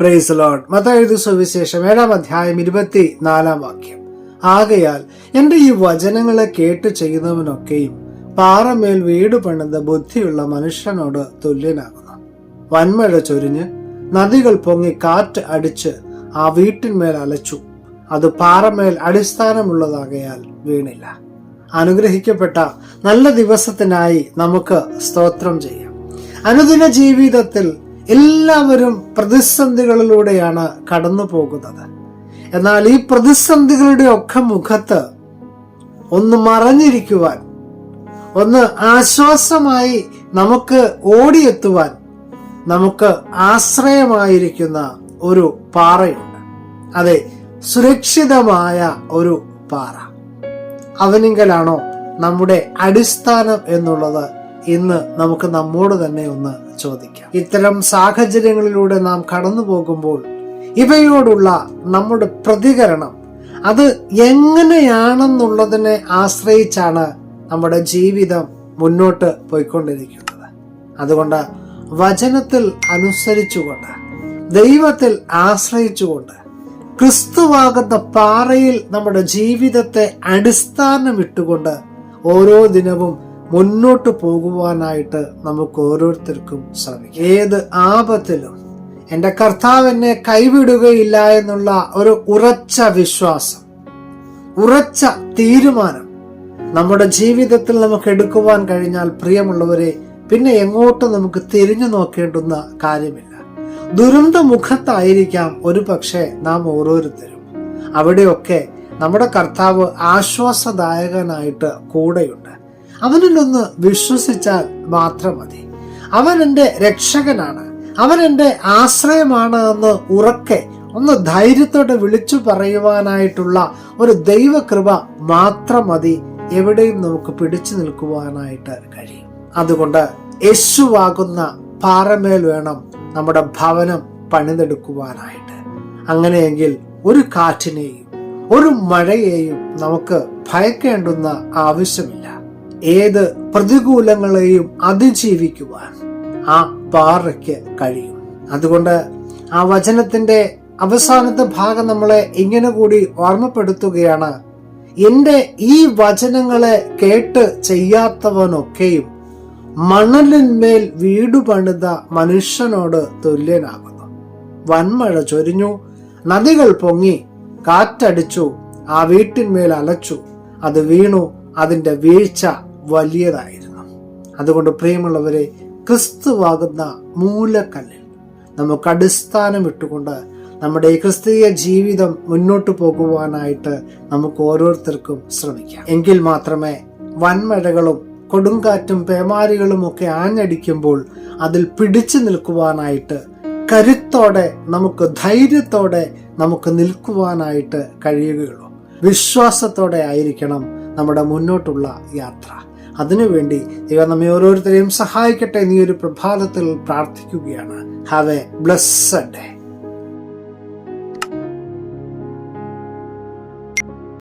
Price load മതഎഴുതി സുവിശേഷം ഏഴാം അധ്യായം ഇരുപത്തി നാലാം വാക്യം. ആകയാൽ എന്റെ ഈ വചനങ്ങളെ കേട്ട് ചെയ്യുന്നവനൊക്കെയും പാറമേൽ വീട് പണിത ബുദ്ധിയുള്ള മനുഷ്യനോട് തുല്യനാകുന്നു. വൻമഴ ചൊരിഞ്ഞ് നദികൾ പൊങ്ങി കാറ്റ് അടിച്ച് ആ വീട്ടിന്മേൽ അലച്ചു. അത് പാറമേൽ അടിസ്ഥാനമുള്ളതാകയാൽ വീണില്ല. അനുഗ്രഹിക്കപ്പെട്ട നല്ല ദിവസത്തിനായി നമുക്ക് സ്തോത്രം ചെയ്യാം. അനുദിന ജീവിതത്തിൽ എല്ലാവരും പ്രതിസന്ധികളിലൂടെയാണ് കടന്നു പോകുന്നത്. എന്നാൽ ഈ പ്രതിസന്ധികളുടെ ഒക്കെ മുഖത്ത് ഒന്ന് മറഞ്ഞിരിക്കുവാൻ ഒന്ന് ആശ്വാസമായി നമുക്ക് ഓടിയെത്തുവാൻ നമുക്ക് ആശ്രയമായിരിക്കുന്ന ഒരു പാറയുണ്ട്. അതെ സുരക്ഷിതമായ ഒരു പാറ. അവനിങ്കലാണോ നമ്മുടെ അടിസ്ഥാനം എന്നുള്ളത് ഇന്ന് നമുക്ക് നമ്മോട് തന്നെ ഒന്ന് ചോദിക്കാം ഇത്തരം സാഹചര്യങ്ങളിലൂടെ നാം കടന്നു പോകുമ്പോൾ ഇവയോടുള്ള നമ്മുടെ പ്രതികരണം അത് എങ്ങനെയാണെന്നുള്ളതിനെ ആശ്രയിച്ചാണ് നമ്മുടെ ജീവിതം മുന്നോട്ട് പോയിക്കൊണ്ടിരിക്കുന്നത്. അതുകൊണ്ട് വചനത്തിൽ അനുസരിച്ചുകൊണ്ട് ദൈവത്തിൽ ആശ്രയിച്ചുകൊണ്ട് ക്രിസ്തുവാകുന്ന പാറയിൽ നമ്മുടെ ജീവിതത്തെ അടിസ്ഥാനമിട്ടുകൊണ്ട് ഓരോ ദിനവും മുന്നോട്ട് പോകുവാനായിട്ട് നമുക്ക് ഓരോരുത്തർക്കും ശ്രമിക്കാം. ഏത് ആപത്തിലും എന്റെ കർത്താവ് എന്നെ കൈവിടുകയില്ല എന്നുള്ള ഒരു ഉറച്ച വിശ്വാസം ഉറച്ച തീരുമാനം നമ്മുടെ ജീവിതത്തിൽ നമുക്ക് എടുക്കുവാൻ കഴിഞ്ഞാൽ പ്രിയമുള്ളവരെ പിന്നെ എങ്ങോട്ട് നമുക്ക് തിരിഞ്ഞു നോക്കേണ്ടുന്ന കാര്യമില്ല. ദുരന്ത മുഖത്തായിരിക്കാം ഒരു പക്ഷേ നാം ഓരോരുത്തരും. അവിടെയൊക്കെ നമ്മുടെ കർത്താവ് ആശ്വാസദായകനായിട്ട് കൂടെയുണ്ട്. അവനിലൊന്ന് വിശ്വസിച്ചാൽ മാത്രം മതി. അവൻ എന്റെ രക്ഷകനാണ്. അവൻ എന്റെ ആശ്രയമാണ് എന്ന് ഉറക്കെ ഒന്ന് ധൈര്യത്തോടെ വിളിച്ചു പറയുവാനായിട്ടുള്ള ഒരു ദൈവകൃപ മാത്രം മതി. എവിടെയും നമുക്ക് പിടിച്ചു നിൽക്കുവാനായിട്ട് കഴിയും. അതുകൊണ്ട് യേശുവാകുന്ന പാറമേൽ വേണം നമ്മുടെ ഭവനം പണിതെടുക്കുവാനായിട്ട്. അങ്ങനെയെങ്കിൽ ഒരു കാറ്റിനെയും ഒരു മഴയെയും നമുക്ക് ഭയക്കേണ്ടുന്ന ആവശ്യമില്ല. ഏത് പ്രതികൂലങ്ങളെയും അതിജീവിക്കുവാൻ ആ പാറയ്ക്ക് കഴിയും. അതുകൊണ്ട് ആ വചനത്തിന്റെ അവസാനത്തെ ഭാഗം നമ്മളെ ഇങ്ങനെ കൂടി ഓർമ്മപ്പെടുത്തുകയാണ്. എന്റെ ഈ വചനങ്ങളെ കേട്ട് ചെയ്യാത്തവനൊക്കെയും മണലിന്മേൽ വീടു പണിത മനുഷ്യനോട് തുല്യനാകുന്നു. വൻമഴ ചൊരിഞ്ഞു നദികൾ പൊങ്ങി കാറ്റടിച്ചു ആ വീട്ടിന്മേൽ അലച്ചു അത് വീണു അതിന്റെ വീഴ്ച വലിയതായിരുന്നു. അതുകൊണ്ട് പ്രിയമുള്ളവരെ ക്രിസ്തുവാകുന്ന മൂലക്കല്ലിൽ നമുക്ക് അടിസ്ഥാനം ഇട്ടുകൊണ്ട് നമ്മുടെ ഈ ക്രിസ്തീയ ജീവിതം മുന്നോട്ട് പോകുവാനായിട്ട് നമുക്ക് ഓരോരുത്തർക്കും ശ്രമിക്കാം. എങ്കിൽ മാത്രമേ വൻമഴകളും കൊടുങ്കാറ്റും പേമാരികളും ഒക്കെ ആഞ്ഞടിക്കുമ്പോൾ അതിൽ പിടിച്ചു നിൽക്കുവാനായിട്ട് കരുത്തോടെ നമുക്ക് ധൈര്യത്തോടെ നമുക്ക് നിൽക്കുവാനായിട്ട് കഴിയുകയുള്ളൂ. വിശ്വാസത്തോടെ ആയിരിക്കണം നമ്മുടെ മുന്നോട്ടുള്ള യാത്ര. അതിനുവേണ്ടി ദൈവം നമ്മെ ഓരോരുത്തരെയും സഹായിക്കട്ടെ നീ ഒരു പ്രഭാതത്തിൽ പ്രാർത്ഥിക്കുകയാണ്. Have A blessed day